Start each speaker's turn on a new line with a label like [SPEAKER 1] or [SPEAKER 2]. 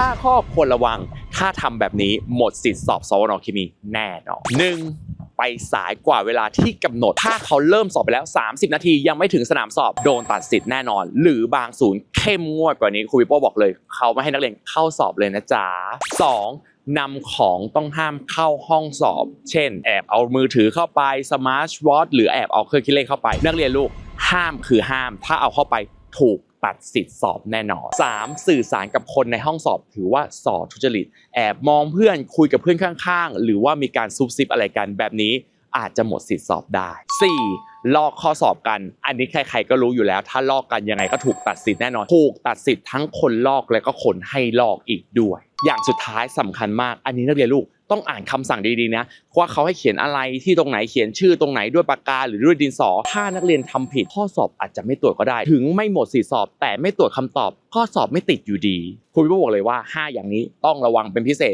[SPEAKER 1] 5 ข้อควรระวัง ถ้าทำแบบนี้หมดสิทธิ์สอบสวนเคมีแน่นอนหนึ่งไปสายกว่าเวลาที่กำหนด ถ้าเขาเริ่มสอบไปแล้ว 30 นาทียังไม่ถึงสนามสอบโดนตัดสิทธิ์แน่นอน หรือบางศูนย์เข้มงวดกว่านี้ครูวิโป้บอกเลย เขาไม่ให้นักเรียนเข้าสอบเลยนะจ๊ะ 2. นำของต้องห้ามเข้าห้องสอบ เช่น แอบเอามือถือเข้าไปสมาร์ทวอทหรือแอบเอาเครื่องคิดเลขเข้าไป นักเรียนลูกห้ามคือห้าม ถ้าเอาเข้าไปถูก ตัดสิทธิ์สอบแน่นอน 3. สื่อสารกับคนในห้องสอบถือว่าสอทุจริต แอบมองเพื่อนคุยกับเพื่อนข้างๆ หรือว่ามีการซุบซิบอะไรกันแบบนี้อาจจะหมดสิทธิ์สอบได้ 4. ลอกข้อสอบกัน อันนี้ใครๆก็รู้อยู่แล้ว ถ้าลอกกันยังไงก็ถูกตัดสิทธิ์แน่นอน ถูกตัดสิทธิ์ทั้งคนลอกและก็คนให้ลอกอีกด้วย อย่างสุดท้ายสำคัญมาก อันนี้นักเรียนลูก ต้องอ่านคำสั่งดีๆนะว่าเขาให้เขียนอะไรที่ตรงไหนเขียนชื่อตรงไหนด้วยปากกาหรือด้วยดินสอ ถ้านักเรียนทำผิดข้อสอบอาจจะไม่ตรวจก็ได้ ถึงไม่หมดสี่สอบ แต่ไม่ตรวจคำตอบ ข้อสอบไม่ติดอยู่ดีครูพี่บอกเลยว่า 5 อย่างนี้ต้องระวังเป็นพิเศษ